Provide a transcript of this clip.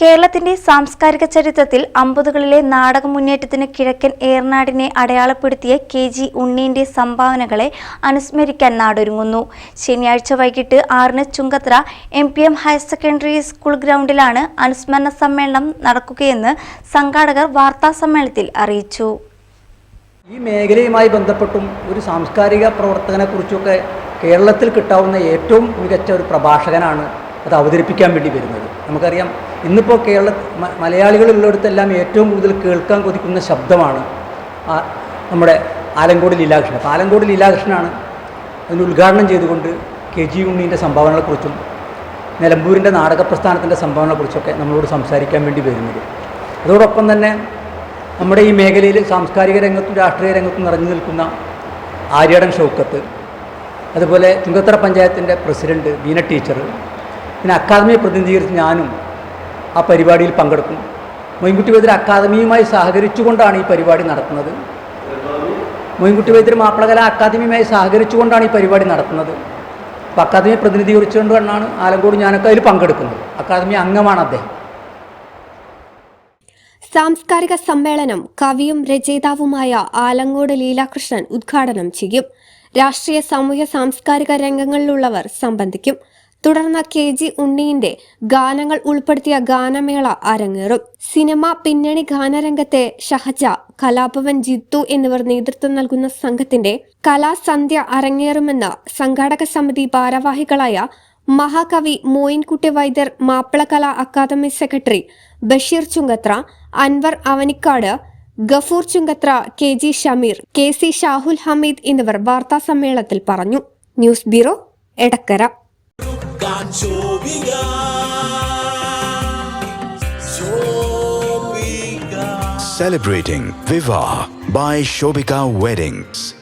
കേരളത്തിന്റെ സാംസ്കാരിക ചരിത്രത്തിൽ അമ്പതുകളിലെ നാടക മുന്നേറ്റത്തിന് കിഴക്കൻ ഏർനാടിനെ അടയാളപ്പെടുത്തിയ കെ ജി ഉണ്ണീന്റെ സംഭാവനകളെ അനുസ്മരിക്കാൻ നാടൊരുങ്ങുന്നു. ശനിയാഴ്ച വൈകിട്ട് ആറിന് Chungathara M P M higher secondary school ഗ്രൗണ്ടിലാണ് അനുസ്മരണ സമ്മേളനം നടക്കുകയെന്ന് സംഘാടകർ വാർത്താ സമ്മേളനത്തിൽ അറിയിച്ചു. ഈ മേഖലയുമായി ബന്ധപ്പെട്ടും ഒരു സാംസ്കാരിക പ്രവർത്തകനെക്കുറിച്ചൊക്കെ കേരളത്തിൽ കിട്ടാവുന്ന ഏറ്റവും മികച്ച ഒരു പ്രഭാഷകനാണ് അത് അവതരിപ്പിക്കാൻ വേണ്ടി വരുന്നത്. നമുക്കറിയാം ഇന്നിപ്പോൾ കേരള മലയാളികളുള്ളിടത്തെല്ലാം ഏറ്റവും കൂടുതൽ കേൾക്കാൻ കൊതിക്കുന്ന ശബ്ദമാണ് നമ്മുടെ ആലങ്കോട് ലീലാകൃഷ്ണൻ. അപ്പോൾ ആലങ്കോട് ലീലാകൃഷ്ണനാണ് അതിന് ഉദ്ഘാടനം ചെയ്തുകൊണ്ട് കെ ജി ഉണ്ണീന്റെ സംഭാവനകളെക്കുറിച്ചും നിലമ്പൂരിന്റെ നാടക പ്രസ്ഥാനത്തിന്റെ സംഭാവനകളെക്കുറിച്ചൊക്കെ നമ്മളോട് സംസാരിക്കാൻ വേണ്ടി വരുന്നത്. അതോടൊപ്പം തന്നെ നമ്മുടെ ഈ മേഖലയിൽ സാംസ്കാരിക രംഗത്തും രാഷ്ട്രീയ രംഗത്തും നിറഞ്ഞു നിൽക്കുന്ന ആര്യാടൻ ഷൗക്കത്ത് അതുപോലെ ചുങ്കത്തറ പഞ്ചായത്തിന്റെ പ്രസിഡന്റ് ബീന ടീച്ചർ പിന്നെ അക്കാദമിയെ പ്രതിനിധീകരിച്ച് ഞാനും ആ പരിപാടിയിൽ പങ്കെടുക്കും. മൊയിൻകുട്ടി വൈദ്യർ അക്കാദമിയുമായി സഹകരിച്ചുകൊണ്ടാണ് ഈ പരിപാടി നടത്തുന്നത്. മൊയിൻകുട്ടി വൈദ്യർ മാപ്പിളകല അക്കാദമിയുമായി സഹകരിച്ചുകൊണ്ടാണ് ഈ പരിപാടി നടത്തുന്നത്. അപ്പോൾ അക്കാദമിയെ പ്രതിനിധീകരിച്ചുകൊണ്ടാണ് ആലങ്കോട് ഞാനൊക്കെ അതിൽ പങ്കെടുക്കുന്നത്. അക്കാദമി അംഗമാണ് അദ്ദേഹം. സാംസ്കാരിക സമ്മേളനം കവിയും രചയിതാവുമായ ആലങ്ങോട് ലീലാകൃഷ്ണൻ ഉദ്ഘാടനം ചെയ്യും. രാഷ്ട്രീയ സാമൂഹ്യ സാംസ്കാരിക രംഗങ്ങളിലുള്ളവർ സംബന്ധിക്കും. തുടർന്ന് കെ ജി ഉണ്ണിയിന്റെ ഗാനങ്ങൾ ഉൾപ്പെടുത്തിയ ഗാനമേള അരങ്ങേറും. സിനിമ പിന്നണി ഗാനരംഗത്തെ ഷഹജ കലാഭവൻ ജിത്തു എന്നിവർ നേതൃത്വം നൽകുന്ന സംഘത്തിന്റെ കലാസന്ധ്യ അരങ്ങേറുമെന്ന് സംഘാടക സമിതി ഭാരവാഹികളായ Mahakavi Moyinkutty Vaidyar Mappilakala academy secretary Basheer Chungathara Anwar Avanikkad Gafoor Chungathara K G Shameer K C Shahul Hameed എന്നിവർ വാർത്താ സമ്മേളനത്തിൽ പറഞ്ഞു. News bureau Edakkara. Celebrating Viva by Shobika Weddings.